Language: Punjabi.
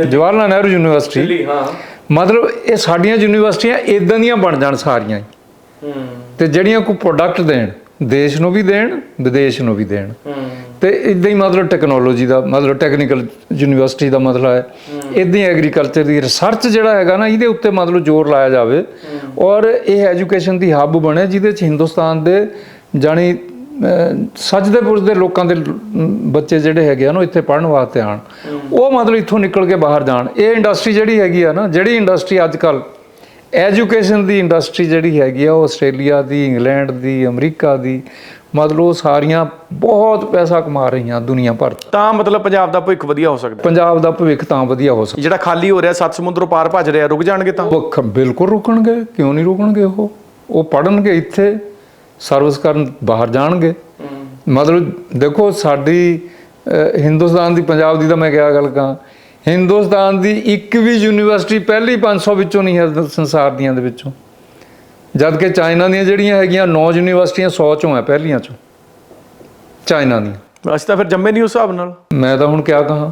ਜਵਾਹਰ ਲਾਲ ਨਹਿਰੂ ਯੂਨੀਵਰਸਿਟੀ। ਹਾਂ। ਮਤਲਬ ਇਹ ਸਾਡੀਆਂ ਯੂਨੀਵਰਸਿਟੀਆਂ ਇਦਾਂ ਦੀਆਂ ਬਣ ਜਾਣ ਸਾਰੀਆਂ ਹੀ। ਤੇ ਜਿਹੜੀਆਂ ਕੋਈ ਪ੍ਰੋਡਕਟ ਦੇਣ ਦੇਸ਼ ਨੂੰ ਵੀ ਦੇਣ ਵਿਦੇਸ਼ ਨੂੰ ਵੀ ਦੇਣ। ਤੇ ਇਦਾਂ ਹੀ ਮਤਲਬ ਟੈਕਨੋਲੋਜੀ ਦਾ ਮਤਲਬ ਟੈਕਨੀਕਲ ਯੂਨੀਵਰਸਿਟੀ ਦਾ ਮਤਲਬ ਹੈ। ਇਦਾਂ ਹੀ ਐਗਰੀਕਲਚਰ ਦੀ ਰਿਸਰਚ ਜਿਹੜਾ ਹੈਗਾ ਨਾ ਇਹਦੇ ਉੱਤੇ ਮਤਲਬ ਜ਼ੋਰ ਲਾਇਆ ਜਾਵੇ। ਔਰ ਇਹ ਐਜੂਕੇਸ਼ਨ ਦੀ ਹੱਬ ਬਣੇ ਜਿਹਦੇ ਚ ਹਿੰਦੁਸਤਾਨ ਦੇ ਅਹ, ਸੱਜਦੇ ਪੁੱਜਦੇ ਲੋਕਾਂ ਦੇ ਬੱਚੇ ਜਿਹੜੇ ਹੈਗੇ ਆ ਨਾ ਇੱਥੇ ਪੜ੍ਹਨ ਵਾਸਤੇ ਆਣ ਉਹ ਮਤਲਬ ਇੱਥੋਂ ਨਿਕਲ ਕੇ ਬਾਹਰ ਜਾਣ। ਇਹ ਇੰਡਸਟਰੀ ਜਿਹੜੀ ਹੈਗੀ ਆ ਨਾ ਜਿਹੜੀ ਇੰਡਸਟਰੀ ਅੱਜ ਕੱਲ ਐਜੂਕੇਸ਼ਨ ਦੀ ਇੰਡਸਟਰੀ ਜਿਹੜੀ ਹੈਗੀ ਆ ਉਹ ਆਸਟ੍ਰੇਲੀਆ ਦੀ ਇੰਗਲੈਂਡ ਦੀ ਅਮਰੀਕਾ ਦੀ ਮਤਲਬ ਉਹ ਸਾਰੀਆਂ ਬਹੁਤ ਪੈਸਾ ਕਮਾ ਰਹੀਆਂ ਦੁਨੀਆ ਭਰ 'ਚ। ਤਾਂ ਮਤਲਬ ਪੰਜਾਬ ਦਾ ਭਵਿੱਖ ਵਧੀਆ ਹੋ ਸਕਦਾ। ਪੰਜਾਬ ਦਾ ਭਵਿੱਖ ਤਾਂ ਵਧੀਆ ਹੋ ਸਕਦਾ। ਜਿਹੜਾ ਖਾਲੀ ਹੋ ਰਿਹਾ ਸੱਤ ਸਮੁੰਦਰੋਂ ਪਾਰ ਭੱਜ ਰਿਹਾ ਰੁਕ ਜਾਣਗੇ ਤਾਂ? ਉਹ ਬਿਲਕੁਲ ਰੁਕਣਗੇ ਕਿਉਂ ਨਹੀਂ ਰੁਕਣਗੇ ਉਹ? ਉਹ ਪੜਨਗੇ ਇੱਥੇ ਸਰਵਿਸ ਕਰਨ ਬਾਹਰ ਜਾਣਗੇ। ਮਤਲਬ ਦੇਖੋ ਸਾਡੀ ਹਿੰਦੁਸਤਾਨ ਦੀ ਪੰਜਾਬ ਦੀ ਤਾਂ ਮੈਂ ਕਿਹਾ ਗੱਲ ਕਹਾਂ ਹਿੰਦੁਸਤਾਨ ਦੀ ਇੱਕ ਵੀ ਯੂਨੀਵਰਸਿਟੀ ਪਹਿਲੀ 500 ਵਿੱਚੋਂ ਨਹੀਂ ਹੈ ਸੰਸਾਰ ਦੀਆਂ ਦੇ ਵਿੱਚੋਂ। ਜਦ ਕਿ ਚਾਈਨਾ ਦੀਆਂ ਜਿਹੜੀਆਂ ਹੈਗੀਆਂ 9 ਯੂਨੀਵਰਸਿਟੀਆਂ 100 ਚੋਂ ਹੈ ਪਹਿਲੀਆਂ ਚੋਂ। ਚਾਈਨਾ ਦੀਆਂ। ਅਸੀਂ ਤਾਂ ਫਿਰ ਜੰਮੇ ਨਹੀਂ ਉਸ ਹਿਸਾਬ ਨਾਲ। ਮੈਂ ਤਾਂ ਹੁਣ ਕਿਆ ਕਹਾਂ।